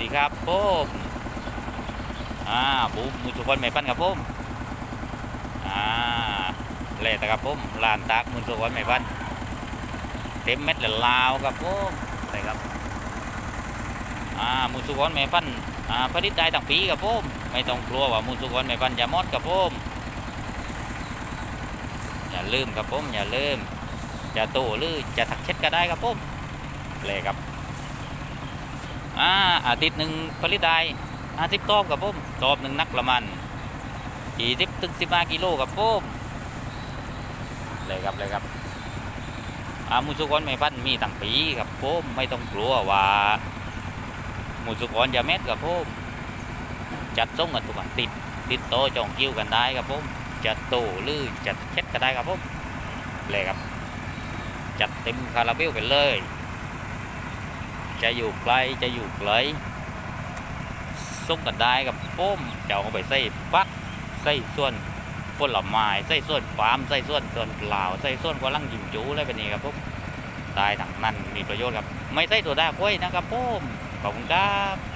ดีครับผมอ่าบูมมือสุกรไม่ปั้นครับผมอ่าเละต่ครับผมลานตากมือสุกรไม่ปั้นเต็มเม็ดเลยลาวครับผมใส่ครับอ่ามือสุกรไม่ปั้นอ่าผลิตได้ตั้งปีครับผมไม่ต้องกลัวว่ามือสุกรไม่ปั้นจะหมดครับผมอย่าลืมครับผมอย่าลืมจะโตหรือจะถักเช็ดก็ได้ครับผมเลยครับ อ่าอาทิตย์หนึ่งผลิตได้อาทิตย์ตอบกับผมตอบหนึ่งนักประมาณกี่สิบถึงสิบห้ากิโลกับผมเลยครับเลยครับอามูสุกรไม่พันมีตั้งปีครับผมไม่ต้องกลัวว่ามูสุกรจะเม็ดกับผมจัดส่งกันทุกวันติดติดโตจองคิวกันได้ครับผมจะโตหรือจะเช็ดก็ได้ครับผมเลยครับจัดเต็มคาราเบลไปเลย จะอยู่ไกลจะอยู่ไกลส่งกันได้กับโป้มจะเอาไปใส่ปักใส่ส่วนผลไม้ใส่ส่วนฟาร์มใส่ส่วนส่วนเปล่าใส่ส่วนกวาลังยิมจูอะไรแบบนี้ครับผมได้ทั้งนั้นมีประโยชน์ครับ ไม่ใส่ตัวดากล้วยนะครับผมขอบคุณครับ